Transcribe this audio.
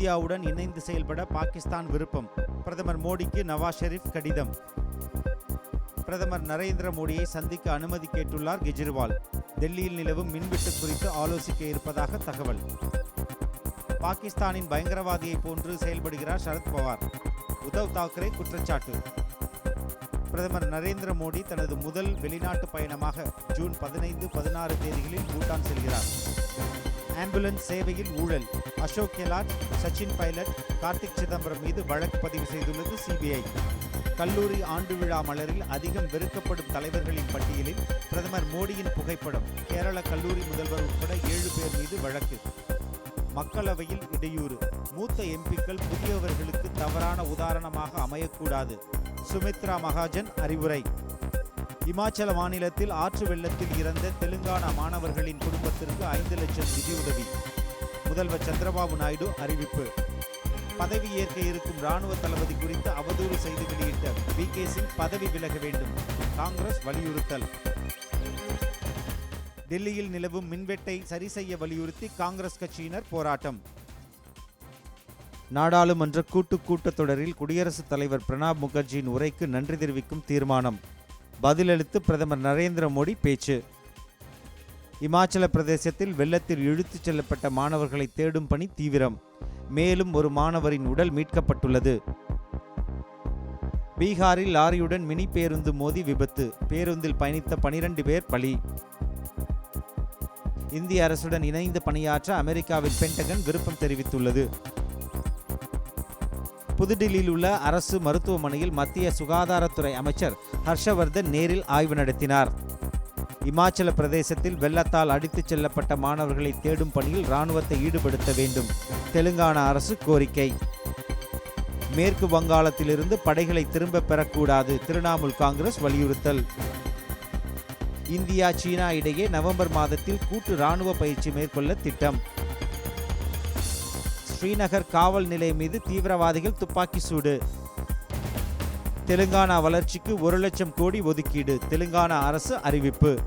இந்தியாவுடன் இணைந்து செயல்பட பாகிஸ்தான் விருப்பம். பிரதமர் மோடிக்கு நவாஸ் ஷெரீப் கடிதம். பிரதமர் நரேந்திர மோடியை சந்திக்க அனுமதி கேட்டுள்ளார் கெஜ்ரிவால். டெல்லியில் நிலவும் மின்வெட்டு குறித்து ஆலோசிக்க இருப்பதாக தகவல். பாகிஸ்தானின் பயங்கரவாதியை போன்று செயல்படுகிறார் சரத்பவார் உத்தவ் தாக்கரே குற்றச்சாட்டு. பிரதமர் நரேந்திர மோடி தனது முதல் வெளிநாட்டு பயணமாக ஜூன் பதினைந்து பதினாறு தேதிகளில் பூட்டான் செல்கிறார். ஆம்புலன்ஸ் சேவையில் ஊழல். அசோக் கெலாட் சச்சின் பைலட் கார்த்திக் சிதம்பரம் மீது வழக்கு பதிவு செய்துள்ளது சிபிஐ. கல்லூரி ஆண்டு விழா மலரில் அதிகம் வெறுக்கப்படும் தலைவர்களின் பட்டியலில் பிரதமர் மோடியின் புகைப்படம். கேரள கல்லூரி முதல்வர் உட்பட ஏழு பேர் மீது வழக்கு. மக்களவையில் இடையூறு. மூத்த எம்பிக்கள் புதியவர்களுக்கு தவறான உதாரணமாக அமையக்கூடாது. சுமித்ரா மகாஜன் அறிவுரை. இமாச்சல மாநிலத்தில் ஆற்று வெள்ளத்தில் இறந்த தெலுங்கானா மாணவர்களின் குடும்பத்திற்கு ஐந்து லட்சம் நிதியுதவி. முதல்வர் சந்திரபாபு நாயுடு அறிவிப்பு. பதவி ஏற்க இருக்கும் ராணுவ தளபதி குறித்து அவதூறு செய்து வெளியிட்ட வி கே சிங் பதவி விலக வேண்டும். காங்கிரஸ் வலியுறுத்தல். டெல்லியில் நிலவும் மின்வெட்டை சரி செய்ய வலியுறுத்தி காங்கிரஸ் கட்சியினர் போராட்டம். நாடாளுமன்ற கூட்டுக் கூட்டத்தொடரில் குடியரசுத் தலைவர் பிரணாப் முகர்ஜியின் உரைக்கு நன்றி தெரிவிக்கும் தீர்மானம். பதிலளித்து பிரதமர் நரேந்திர மோடி பேச்சு. இமாச்சல பிரதேசத்தில் வெள்ளத்தில் இழுத்துச் செல்லப்பட்ட மாணவர்களை தேடும் பணி தீவிரம். மேலும் ஒரு மாணவரின் உடல் மீட்கப்பட்டுள்ளது. பீகாரில் லாரியுடன் மினி பேருந்து மோதி விபத்து. பேருந்தில் பயணித்த பனிரெண்டு பேர் பலி. இந்திய அரசுடன் இணைந்து பணியாற்ற அமெரிக்காவின் பென்டகன் விருப்பம் தெரிவித்துள்ளது. புதுடில்லியில் உள்ள அரசு மருத்துவமனையில் மத்திய சுகாதாரத்துறை அமைச்சர் ஹர்ஷவர்தன் நேரில் ஆய்வு நடத்தினார். இமாச்சல பிரதேசத்தில் வெள்ளத்தால் அடித்துச் செல்லப்பட்ட மாணவர்களை தேடும் பணியில் ராணுவத்தை ஈடுபடுத்த வேண்டும் தெலுங்கானா அரசு கோரிக்கை. மேற்கு வங்காளத்திலிருந்து படைகளை திரும்ப பெறக்கூடாது திரிணாமுல் காங்கிரஸ் வலியுறுத்தல். இந்தியா சீனா இடையே நவம்பர் மாதத்தில் கூட்டு ராணுவ பயிற்சி மேற்கொள்ள திட்டம். ஸ்ரீநகர் காவல் நிலையம் மீது தீவிரவாதிகள் துப்பாக்கி சூடு. தெலுங்கானா வளர்ச்சிக்கு ஒரு லட்சம் கோடி ஒதுக்கீடு. தெலுங்கானா அரசு அறிவிப்பு.